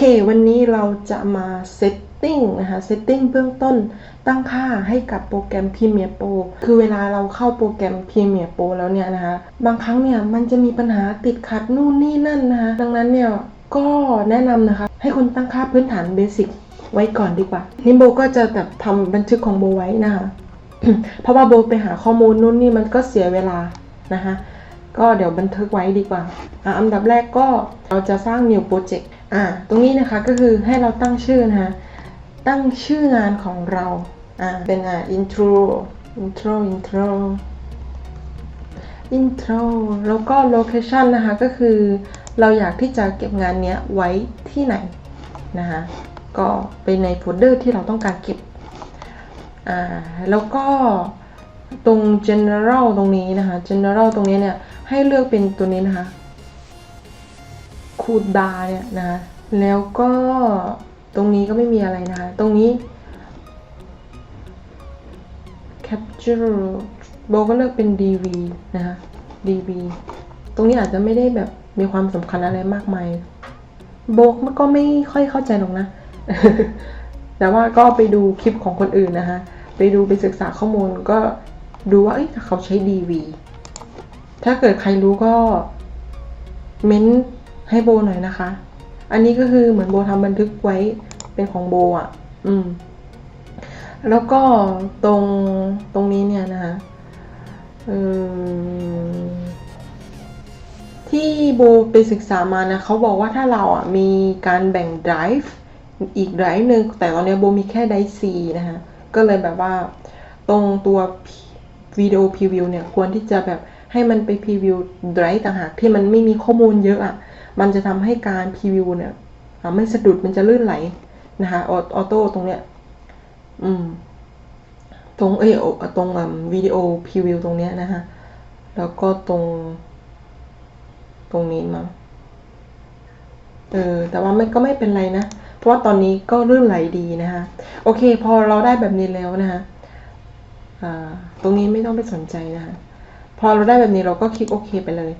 เค วันนี้เราจะมาเซตติ้งนะคะเซตติ้งเบื้องต้นตั้งค่าให้กับโปรแกรม Premiere Pro คือเวลาเราเข้าโปรแกรม Premiere Pro แล้วเนี่ยนะคะ บางครั้งเนี่ยมันจะมีปัญหาติดขัดนู่นนี่นั่นนะคะ ดังนั้นเนี่ยก็แนะนำนะคะ ให้คุณตั้งค่าพื้นฐานเบสิกไว้ก่อนดีกว่านี่โบก็จะแบบทำบันทึกของโบไว้นะคะ เพราะว่าโบไปหาข้อมูลนู่นนี่มันก็เสียเวลานะคะ ก็เดี๋ยวบันทึกไว้ดีกว่าออันดับแรกก็เราจะสร้าง new project อ่าตรงนี้นะคะก็คือให้เราตั้งชื่อนะคะตั้งชื่องานของเราอ่าเป็นอ่า intro intro intro intro แล้วก็ location นะคะก็คือเราอยากที่จะเก็บงานเนี้ยไว้ที่ไหนนะคะก็ไปในโฟลเดอร์ที่เราต้องการเก็บอ่าแล้วก็ตรง general ตรงนี้นะคะ general ตรงนี้เนี่ยให้เลือกเป็นตัวนี้นะคะ คูดาเนี่ยนะคะแล้วก็ตรงนี้ก็ไม่มีอะไรนะคะตรงนี้ capture โบก็เลือกเป็น dv นะคะ dv ตรงนี้อาจจะไม่ได้แบบมีความสำคัญอะไรมากมาย โบก็ไม่ค่อยเข้าใจหรอกนะ แต่ว่าก็ไปดูคลิปของคนอื่นนะคะ ไปดูไปศึกษาข้อมูลก็ดูว่าเอ้ยเขาใช้ DV ถ้าเกิดใครรู้ก็เม้น ให้โบหน่อยนะคะ อันนี้ก็คือเหมือนโบทำบันทึกไว้เป็นของโบอะ อืม แล้วก็ตรงตรงนี้เนี่ยนะคะเออที่โบไปศึกษามานะเขาบอกว่าถ้าเราอะมีการแบ่ง drive อีก drive หนึ่งแต่ตอนนี้โบมีแค่ drive C นะคะ ก็เลยแบบว่าตรงตัววิดีโอพรีวิวเนี่ยควรที่จะแบบให้มันไปพรีวิว drive ต่างหากที่มันไม่มีข้อมูลเยอะอะ มันจะทำให้การพรีวิวเนี่ยไม่สะดุดมันจะลื่นไหลนะคะออโต้ตรงเนี้ยอืม ตรงเอยตรงวิดีโอพรีวิวตรงเนี้ยนะคะแล้วก็ตรง ตรงนี้มั้งเออแต่ว่าไม่ก็ไม่เป็นไรนะ เพราะว่าตอนนี้ก็ลื่นไหลดีนะคะโอเค พอเราได้แบบนี้แล้วนะคะตรงนี้ไม่ต้องไปสนใจนะคะพอเราได้แบบนี้เราก็คลิกโอเคไปเลย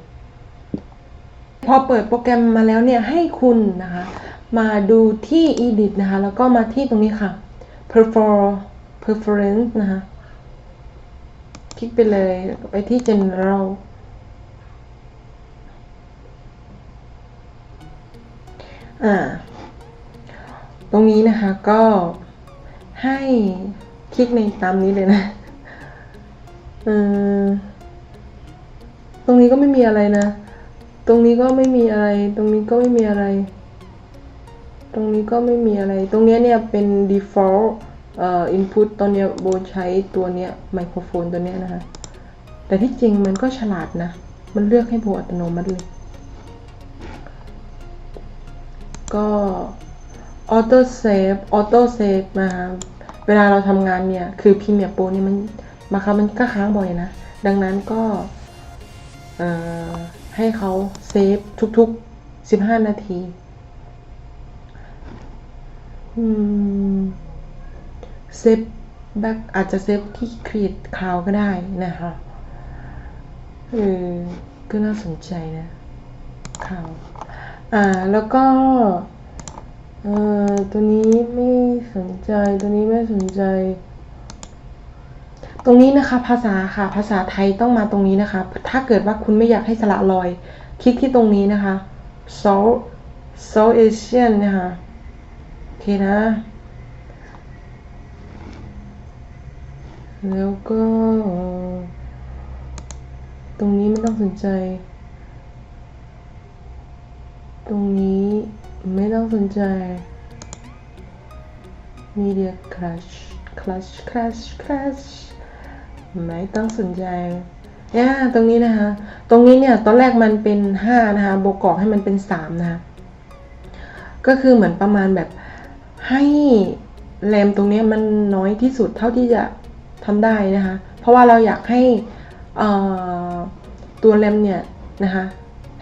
พอเปิดโปรแกรมมาแล้วเนี่ยให้คุณนะคะ มาดูที่ edit นะคะ แล้วก็มาที่ตรงนี้ค่ะ prefer preference นะคะ คลิกไปเลยไปที่ general อ่า ตรงนี้นะคะก็ให้คลิกในตามนี้เลยนะเออตรงนี้ก็ไม่มีอะไรนะ ตรงนี้ก็ไม่มีอะไร ตรงนี้ก็ไม่มีอะไร ตรงนี้ก็ไม่มีอะไร ตรงนี้เนี่ยเป็น default เอ่อ input ตอนเนี้ยโบใช้ตัวเนี้ยไมโครโฟนตัวเนี้ยนะคะ แต่ที่จริงมันก็ฉลาดนะ มันเลือกให้โบอัตโนมัติเลย ก็ auto save auto save นะคะเวลาเราทำงานเนี่ย คือ Premiere Pro เนี่ยมันบาครั้งมันก็ค้างบ่อยนะ ดังนั้นก็ เอ่อ ให้เขาเซฟทุกๆ 15 นาทีเซฟแบ็กอาจจะเซฟที่ Create Cloud ก็ได้นะคะเออก็น่าสนใจนะ Cloud อ่า แล้วก็ เอ่อ ตัวนี้ไม่สนใจ ตัวนี้ไม่สนใจ รงนี้นะคะภาษาค่ะภาษาไทยต้องมาตรงนี้นะคะ ถ้าเกิดว่าคุณไม่อยากให้สละรอย คลิกที่ตรงนี้นะคะ South South Asian นะคะโอเคนะ แล้วก็ ตรงนี้ไม่ต้องสนใจ ตรงนี้ไม่ต้องสนใจ Media Crash Crash Crash Crash ไม่ต้องสนใจย่าตรงนี้นะคะ ตรงนี้เนี่ยตอนแรกมันเป็นห้านะคะโบกอกให้มันเป็นสามนะคะก็คือเหมือนประมาณแบบให้แรมตรงนี้มันน้อยที่สุดเท่าที่จะทำได้นะคะ เพราะว่าเราอยากให้ตัวแรมเนี่ยนะคะ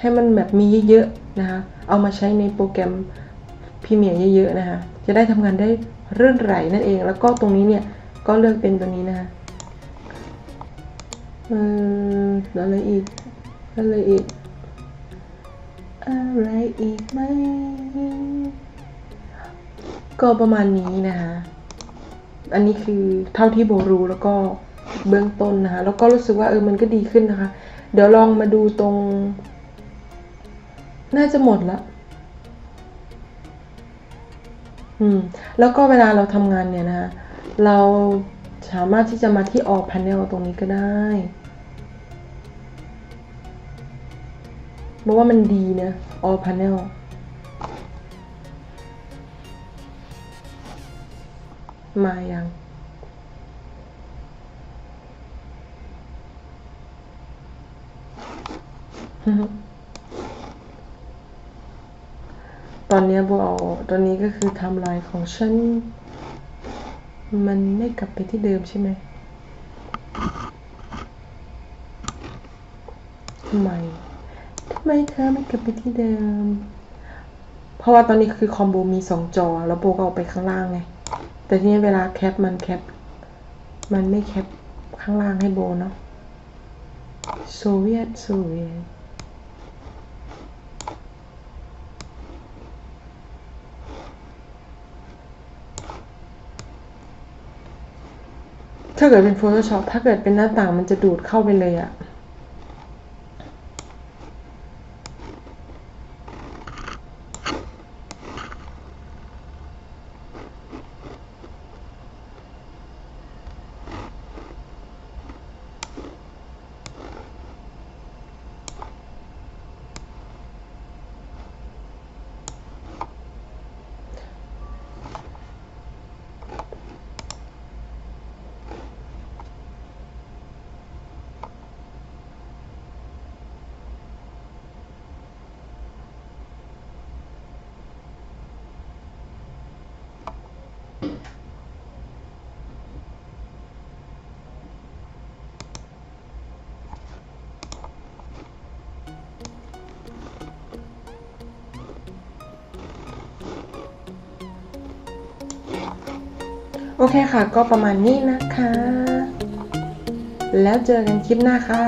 ให้มันแบบมีเยอะๆนะคะ เอามาใช้ในโปรแกรมพรีเมียร์เยอะๆนะคะ จะได้ทำงานได้เรื่นไหลนั่นเอง แล้วก็ตรงนี้เนี่ยก็เลือกเป็นตัวนี้นะคะ อ่ออะไรอีก อะไรอีก อะไรอีกไหมก็ประมาณนี้นะคะ อันนี้คือเท่าที่โบรู้แล้วก็เบื้องต้นนะคะ แล้วก็รู้สึกว่าเออมันก็ดีขึ้นนะคะ เดี๋ยวลองมาดูตรง น่าจะหมดละ อืม แล้วก็เวลาเราทำงานเนี่ยนะคะเรา สามารถที่จะมาที่ All Panel ตรงนี้ก็ได้เพราะว่ามันดีนะ All Panel มายังตอนนี้โบเอาตอนนี้ก็คือทำลายของฉัน มันไม่กลับไปที่เดิมใช่ไหมทำไมทำไมเธอไม่กลับไปที่เดิม เพราะว่าตอนนี้คือคอมโบมีสองจอ แล้วโบก็เอาไปข้างล่างไง แต่ทีนี้เวลาแคปมันแคป มันไม่แคปข้างล่างให้โบเนาะโซเวียตโซเวียต ถ้าเกิดเป็น Photoshop ถ้าเกิดเป็นหน้าต่างมันจะดูดเข้าไปเลยอะ โอเคค่ะ ก็ประมาณนี้นะคะ แล้วเจอกันคลิปหน้าค่ะ